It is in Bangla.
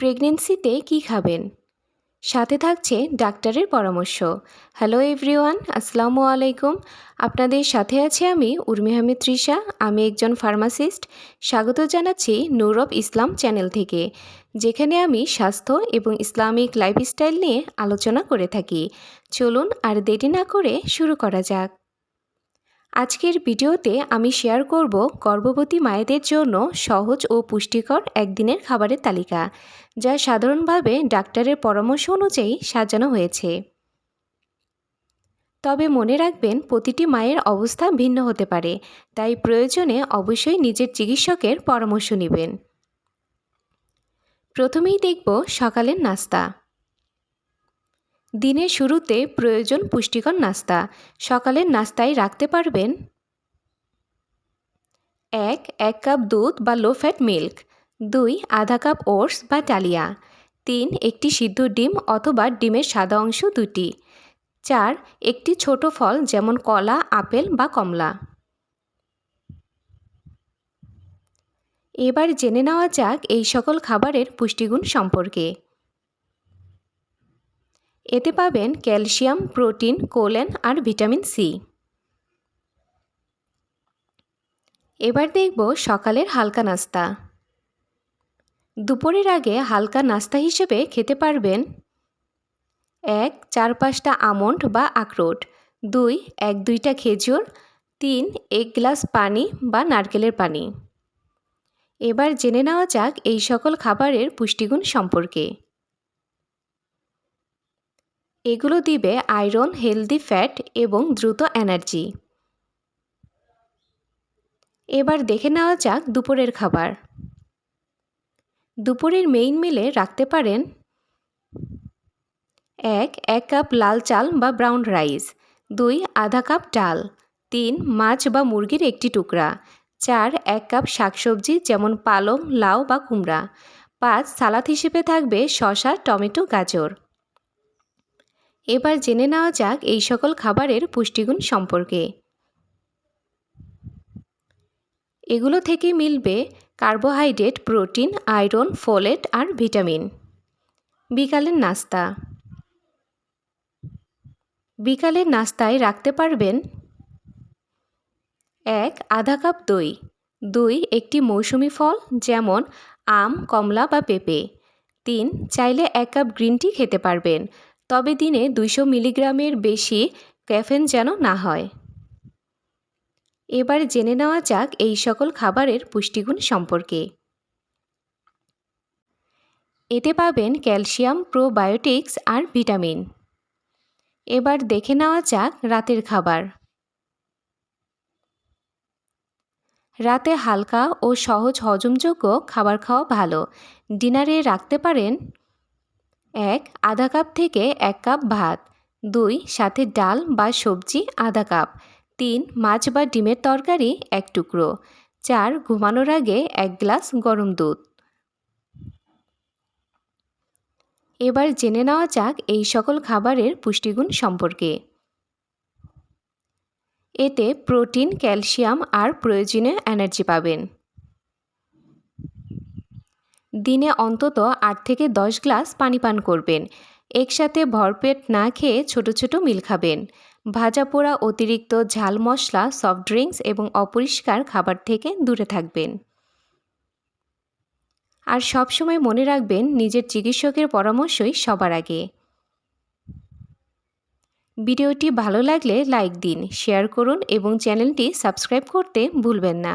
প্রেগনেন্সিতে কি খাবেন? সাথে থাকছে ডাক্তারের পরামর্শ। হ্যালো এভরিওয়ান, আসসালামু আলাইকুম। আপনাদের সাথে আছে আমি উর্মি আহমেদ তৃষা। আমি একজন ফার্মাসিস্ট। স্বাগত জানাচ্ছি নূরব ইসলাম চ্যানেল থেকে, যেখানে আমি স্বাস্থ্য এবং ইসলামিক লাইফস্টাইল নিয়ে আলোচনা করে থাকি। চলুন আর দেরি না করে শুরু করা যাক। আজকের ভিডিওতে আমি শেয়ার করব গর্ভবতী মায়েদের জন্য সহজ ও পুষ্টিকর একদিনের খাবারের তালিকা, যা সাধারণভাবে ডাক্তারের পরামর্শ অনুযায়ী সাজানো হয়েছে। তবে মনে রাখবেন, প্রতিটি মায়ের অবস্থা ভিন্ন হতে পারে, তাই প্রয়োজনে অবশ্যই নিজের চিকিৎসকের পরামর্শ নেবেন। প্রথমেই দেখব সকালের নাস্তা। দিনের শুরুতে প্রয়োজন পুষ্টিকর নাস্তা। সকালের নাস্তায় রাখতে পারবেন এক এক কাপ দুধ বা লো ফ্যাট মিল্ক দুই, আধা কাপ ওটস বা ডালিয়া। তিন, একটি সিদ্ধ ডিম অথবা ডিমের সাদা অংশ দুটি। চার, একটি ছোট ফল যেমন কলা, আপেল বা কমলা। এবার জেনে নেওয়া যাক এই সকল খাবারের পুষ্টিগুণ সম্পর্কে। এতে পাবেন ক্যালসিয়াম, প্রোটিন, কোলেন আর ভিটামিন সি। এবার দেখব সকালের হালকা নাস্তা। দুপুরের আগে হালকা নাস্তা হিসেবে খেতে পারবেন এক, চার পাঁচটা আমন্ড বা আখরোট, দুই, এক দুইটা খেজুর, তিন, এক গ্লাস পানি বা নারকেলের পানি। এবার জেনে নেওয়া যাক এই সকল খাবারের পুষ্টিগুণ সম্পর্কে। এগুলো দিবে আয়রন, হেলদি ফ্যাট এবং দ্রুত এনার্জি। এবার দেখে নেওয়া যাক দুপুরের খাবার। দুপুরের মেইন মিলে রাখতে পারেন এক এক কাপ লাল চাল বা ব্রাউন রাইস, দুই, আধা কাপ ডাল, তিন, মাছ বা মুরগির একটি টুকরা, চার, এক কাপ শাকসবজি যেমন পালং, লাউ বা কুমড়া, পাঁচ, সালাদ হিসেবে থাকবে শশা টমেটো, গাজর। এবার জেনে নেওয়া যাক এই সকল খাবারের পুষ্টিগুণ সম্পর্কে। এগুলো থেকে মিলবে কার্বোহাইড্রেট, প্রোটিন, আয়রন, ফোলেট আর ভিটামিন। বিকালের নাস্তা। বিকালের নাস্তায় রাখতে পারবেন এক, আধা কাপ দই। দুই, একটি মৌসুমি ফল, যেমন আম, কমলা বা পেঁপে। তিন, চাইলে এক কাপ গ্রিন টি খেতে পারবেন। তবে দিনে দুইশো মিলিগ্রামের বেশি ক্যাফেন যেন না হয়। এবার জেনে নেওয়া যাক এই সকল খাবারের পুষ্টিগুণ সম্পর্কে। এতে পাবেন ক্যালসিয়াম, প্রোবায়োটিক্স আর ভিটামিন। এবার দেখে নেওয়া যাক রাতের খাবার। রাতে হালকা ও সহজ হজমযোগ্য খাবার খাওয়া ভালো। ডিনারে রাখতে পারেন এক, আধা কাপ থেকে এক কাপ ভাত। দুই, সাথে ডাল বা সবজি, আধা কাপ। তিন, মাছ বা ডিমের তরকারি, এক টুকরো। চার, ঘুমানোর আগে এক গ্লাস গরম দুধ। এবার জেনে নেওয়া যাক এই সকল খাবারের পুষ্টিগুণ সম্পর্কে। এতে প্রোটিন, ক্যালসিয়াম আর প্রয়োজনীয় এনার্জি পাবেন। দিনে অন্তত আট থেকে দশ গ্লাস পানি পান করবেন। একসাথে ভরপেট না খেয়ে ছোট ছোট মিল খাবেন। ভাজা পোড়া অতিরিক্ত ঝাল মশলা সফট ড্রিঙ্কস এবং অপরিষ্কার খাবার থেকে দূরে থাকবেন। আর সবসময় মনে রাখবেন, নিজের চিকিৎসকের পরামর্শই সবার আগে। ভিডিওটি ভালো লাগলে লাইক দিন, শেয়ার করুন এবং চ্যানেলটি সাবস্ক্রাইব করতে ভুলবেন না।